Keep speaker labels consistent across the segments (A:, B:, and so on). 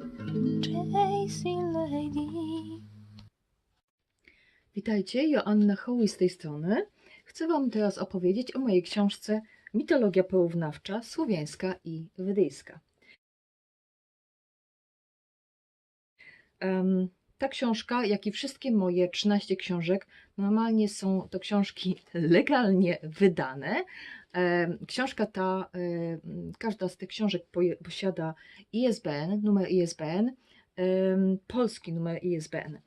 A: crazy lady.
B: Witajcie, Joanna Hoły z tej strony. Chcę Wam teraz opowiedzieć o mojej książce Mitologia porównawcza słowiańska i wedyjska. Em, ta książka, jak i wszystkie moje 13 książek, normalnie są to książki legalnie wydane. Książka ta, każda z tych książek posiada ISBN, numer ISBN, polski numer ISBN.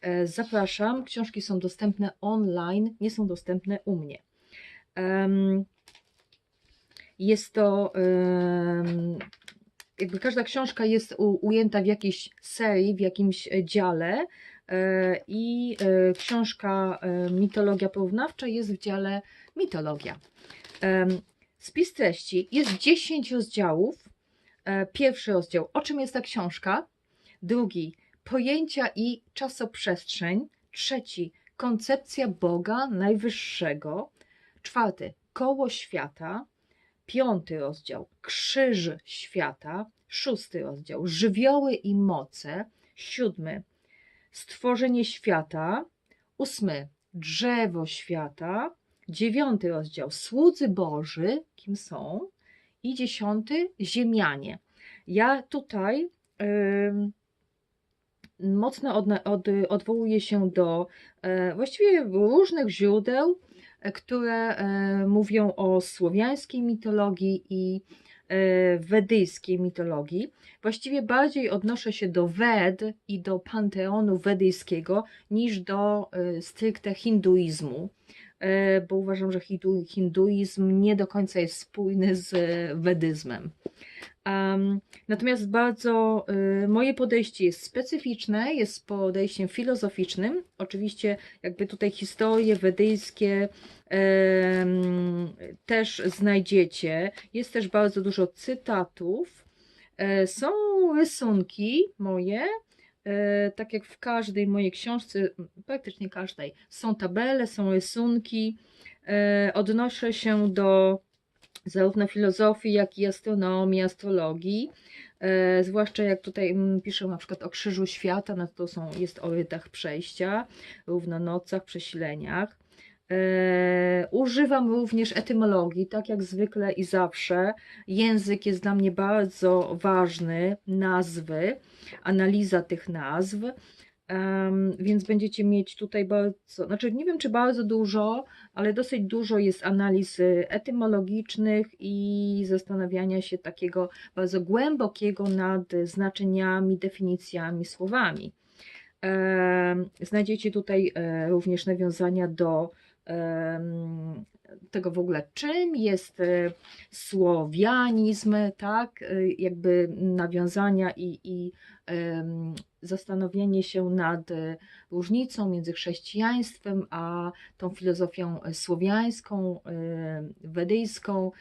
B: E, Zapraszam. Książki są dostępne online, nie są dostępne u mnie. Jest to. Jakby każda książka jest ujęta w jakiejś serii, w jakimś e, dziale. e, I książka Mitologia porównawcza jest w dziale Mitologia. Spis treści jest 10 rozdziałów. E, Pierwszy rozdział, o czym jest ta książka? Drugi, pojęcia i czasoprzestrzeń. Trzeci, koncepcja Boga Najwyższego. Czwarty, koło świata. Piąty rozdział, krzyż świata. Szósty rozdział, żywioły i moce. Siódmy, stworzenie świata. Ósmy, drzewo świata. Dziewiąty rozdział, słudzy Boży, kim są. I dziesiąty, ziemianie. Ja tutaj mocno odna- od, odwołuje się do e, właściwie różnych źródeł, które e, mówią o słowiańskiej mitologii i e, wedyjskiej mitologii. Właściwie bardziej odnoszę się do Wed i do panteonu wedyjskiego niż do stricte hinduizmu, bo uważam, że hindu, hinduizm nie do końca jest spójny z e, wedyzmem. Natomiast bardzo y, moje podejście jest specyficzne, jest podejściem filozoficznym. Oczywiście, jakby tutaj historie wedyjskie też znajdziecie. Jest też bardzo dużo cytatów. E, są rysunki moje. E, tak jak w każdej mojej książce, praktycznie każdej, są tabele, są rysunki. E, odnoszę się do zarówno filozofii, jak i astronomii, astrologii. E, zwłaszcza jak tutaj piszę na przykład o Krzyżu Świata, no to są, jest o rytach przejścia, równonocach, przesileniach. E, używam również etymologii, tak jak zwykle i zawsze. Język jest dla mnie bardzo ważny, nazwy, analiza tych nazw. Więc będziecie mieć tutaj bardzo, znaczy nie wiem czy bardzo dużo, ale dosyć dużo jest analiz y, etymologicznych i zastanawiania się takiego bardzo głębokiego nad znaczeniami, definicjami, słowami. Znajdziecie tutaj e, również nawiązania do tego w ogóle, czym jest e, słowianizm, tak? E, Jakby nawiązania i, i zastanowienie się nad e, różnicą między chrześcijaństwem a tą filozofią słowiańską, wedyjską,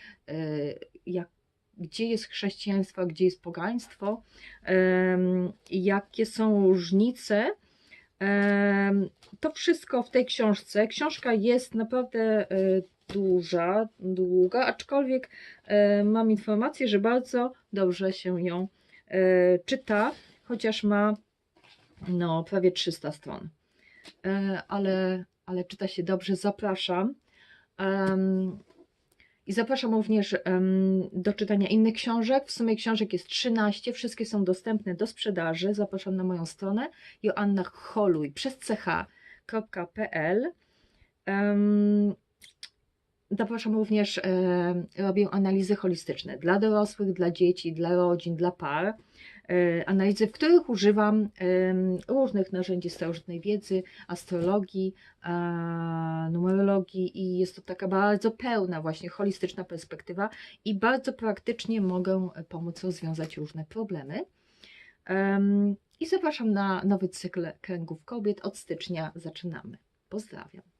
B: jak, gdzie jest chrześcijaństwo, gdzie jest pogaństwo, jakie są różnice. To wszystko w tej książce. Książka jest naprawdę e, duża, długa, aczkolwiek e, mam informację, że bardzo dobrze się ją e, czyta, chociaż ma no, prawie 300 stron. Ale, ale czyta się dobrze, zapraszam. I zapraszam również em, do czytania innych książek. W sumie książek jest 13, wszystkie są dostępne do sprzedaży. Zapraszam na moją stronę Joanna Holuj przez ch.pl. Em, Zapraszam również, e, robię analizy holistyczne dla dorosłych, dla dzieci, dla rodzin, dla par. E, analizy, w których używam różnych narzędzi starożytnej wiedzy, astrologii, numerologii i jest to taka bardzo pełna, właśnie holistyczna perspektywa i bardzo praktycznie mogę pomóc rozwiązać różne problemy. Em, I zapraszam na nowy cykl kręgów kobiet. Od stycznia zaczynamy. Pozdrawiam.